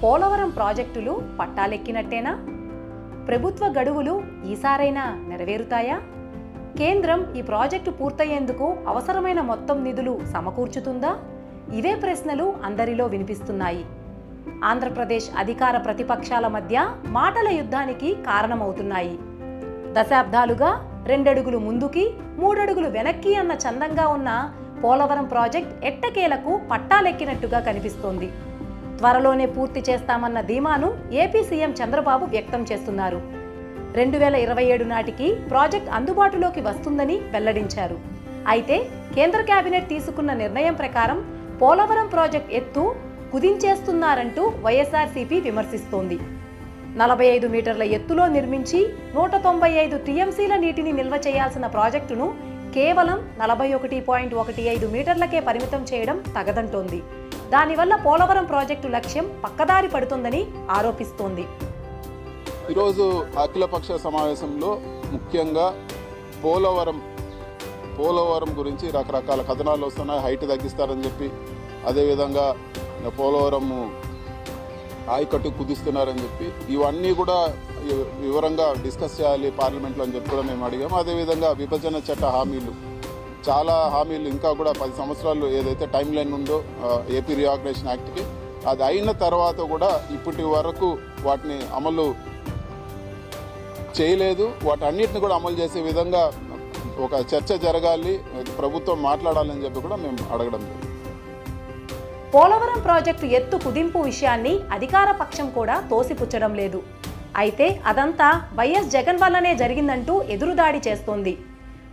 పోలవరం ప్రాజెక్టులు పట్టాలెక్కినట్టేనా? ప్రభుత్వ గడువులు ఈసారైనా నెరవేరుతాయా? కేంద్రం ఈ ప్రాజెక్టు పూర్తయ్యేందుకు అవసరమైన మొత్తం నిధులు సమకూర్చుతుందా? ఇవే ప్రశ్నలు అందరిలో వినిపిస్తున్నాయి. ఆంధ్రప్రదేశ్ అధికార ప్రతిపక్షాల మధ్య మాటల యుద్ధానికి కారణమవుతున్నాయి. దశాబ్దాలుగా రెండడుగులు ముందుకి మూడడుగులు వెనక్కి అన్న చందంగా ఉన్న పోలవరం ప్రాజెక్ట్ ఎట్టకేలకు పట్టాలెక్కినట్టుగా కనిపిస్తోంది. త్వరలోనే పూర్తి చేస్తామన్న ధీమాను ఏపీ సీఎం చంద్రబాబు వ్యక్తం చేస్తున్నారు. రెండు వేల ఇరవై ఏడు నాటికి ప్రాజెక్ట్ అందుబాటులోకి వస్తుందని వెల్లడించారు. అయితే కేంద్ర కేబినెట్ తీసుకున్న నిర్ణయం ప్రకారం పోలవరం ప్రాజెక్ట్ ఎత్తు కుదించేస్తున్నారంటూ వైఎస్ఆర్సీపీ విమర్శిస్తోంది. నలభై ఐదు మీటర్ల ఎత్తులో నిర్మించి నూట తొంభై ఐదు టీఎంసీల నీటిని నిల్వ చేయాల్సిన ప్రాజెక్టును కేవలం నలభై ఒకటి పాయింట్ ఒకటి ఐదు మీటర్లకే పరిమితం చేయడం తగదంటోంది. దానివల్ల పోలవరం ప్రాజెక్టు లక్ష్యం పక్కదారి పడుతుందని ఆరోపిస్తోంది. ఈరోజు అఖిలపక్ష సమావేశంలో ముఖ్యంగా పోలవరం పోలవరం గురించి రకరకాల కథనాలు వస్తున్నాయి. హైట్ తగ్గిస్తారని చెప్పి అదేవిధంగా పోలవరం ఆయకట్టు కుదిస్తున్నారని చెప్పి ఇవన్నీ కూడా వివరంగా డిస్కస్ చేయాలి పార్లమెంట్లో అని చెప్పి కూడా మేము అడిగాము. అదేవిధంగా విభజన చట్ట హామీలు చాలా హామీలు ఇంకా కూడా పది సంవత్సరాలు ఏదైతే టైం లైన్ ఉందో ఏపీ రియాగ్నేషన్ యాక్ట్కి అది అయిన తర్వాత కూడా ఇప్పటి వరకు వాటిని అమలు చేయలేదు. వాటన్నిటిని కూడా అమలు చేసే విధంగా ఒక చర్చ జరగాలి ప్రభుత్వం మాట్లాడాలని చెప్పి కూడా మేము అడగడం పోలవరం ప్రాజెక్టు ఎత్తు కుదింపు విషయాన్ని అధికార పక్షం కూడా తోసిపుచ్చడం లేదు. అయితే అదంతా వైఎస్ జగన్ వల్లనే జరిగిందంటూ ఎదురుదాడి చేస్తోంది.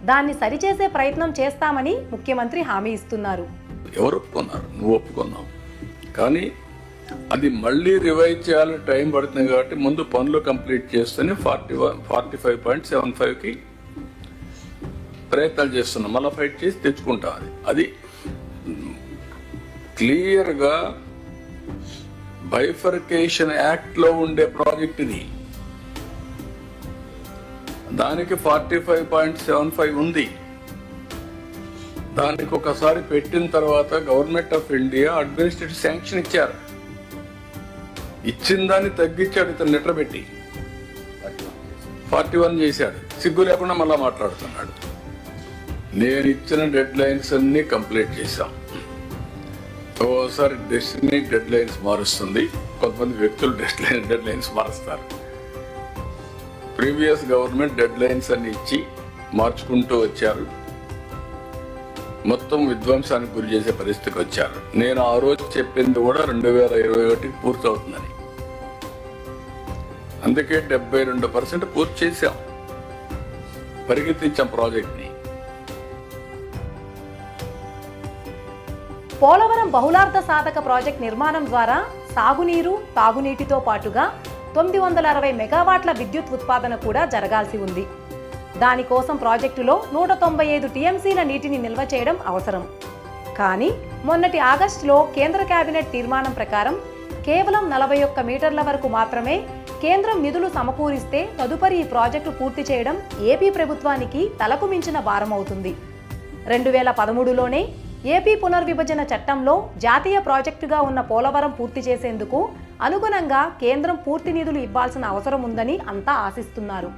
దాన్ని సరిచేసే ప్రయత్నం చేస్తామని ముఖ్యమంత్రి హామీ ఇస్తున్నారు. ఎవరు ఒప్పుకున్నారు? నువ్వు ఒప్పుకున్నావు. కానీ అది మళ్ళీ రివైజ్ చేయాలని టైం పడుతుంది కాబట్టి ముందు పనులు కంప్లీట్ చేస్తేనే forty one forty five point seven ఫైవ్కి ప్రయత్నాలు చేస్తున్నాం. మళ్ళీ ఫైట్ చేసి తెచ్చుకుంటాం అది. అది క్లియర్గా బైఫర్కేషన్ యాక్ట్లో ఉండే ప్రాజెక్ట్ ఇది దానికి forty five point seven five ఉంది. దానికి ఒకసారి పెట్టిన తర్వాత government of India administrative sanction ఇచ్చారు. ఇచ్చిన దాన్ని తగ్గించాడు ఇతను లెటర్ పెట్టి. ఫార్టీ వన్ చేశాడు. సిగ్గు లేకుండా మళ్ళా మాట్లాడుతున్నాడు. నేను ఇచ్చిన డెడ్ లైన్స్ అన్ని కంప్లీట్ చేశాం. ఓసారి డెస్టినీ డెడ్ లైన్స్ మారుస్తుంది. కొంతమంది వ్యక్తులు డెడ్ లైన్ డెడ్ లైన్స్ మారుస్తారు. ప్రీవియస్ గవర్నమెంట్ డెడ్ లైన్స్ అన్ని ఇచ్చి మార్చుకుంటూ వచ్చారు. మొత్తం విధ్వంసానికి గురి చేసే పరిస్థితికి వచ్చారు. నేను ఆ రోజు చెప్పింది కూడా రెండు వేల ఇరవై ఒకటికి పూర్తవుతుందని. అందుకే డెబ్బై రెండు పర్సెంట్ పూర్తి చేశాం. పరిగెత్తించాం ప్రాజెక్ట్ని. పోలవరం బహుళార్థ సాధక ప్రాజెక్ట్ నిర్మాణం ద్వారా సాగునీరు తాగునీటితో పాటుగా తొమ్మిది వందల అరవై మెగావాట్ల విద్యుత్ ఉత్పాదన కూడా జరగాల్సి ఉంది. దానికోసం ప్రాజెక్టులో నూట తొంభై ఐదు టీఎంసీల నీటిని నిల్వ చేయడం అవసరం. కానీ మొన్నటి ఆగస్టులో కేంద్ర కేబినెట్ తీర్మానం ప్రకారం కేవలం నలభై ఒక్క మీటర్ల వరకు మాత్రమే కేంద్రం నిధులు సమకూరిస్తే తదుపరి ఈ ప్రాజెక్టు పూర్తి చేయడం ఏపీ ప్రభుత్వానికి తలకు మించిన భారమవుతుంది. రెండు వేల పదమూడులోనే ఏపీ పునర్విభజన చట్టంలో జాతీయ ప్రాజెక్టుగా ఉన్న పోలవరం పూర్తి చేసేందుకు అనుగుణంగా కేంద్రం పూర్తి నిధులు ఇవ్వాల్సిన అవసరం ఉందని అంతా ఆశిస్తున్నారు.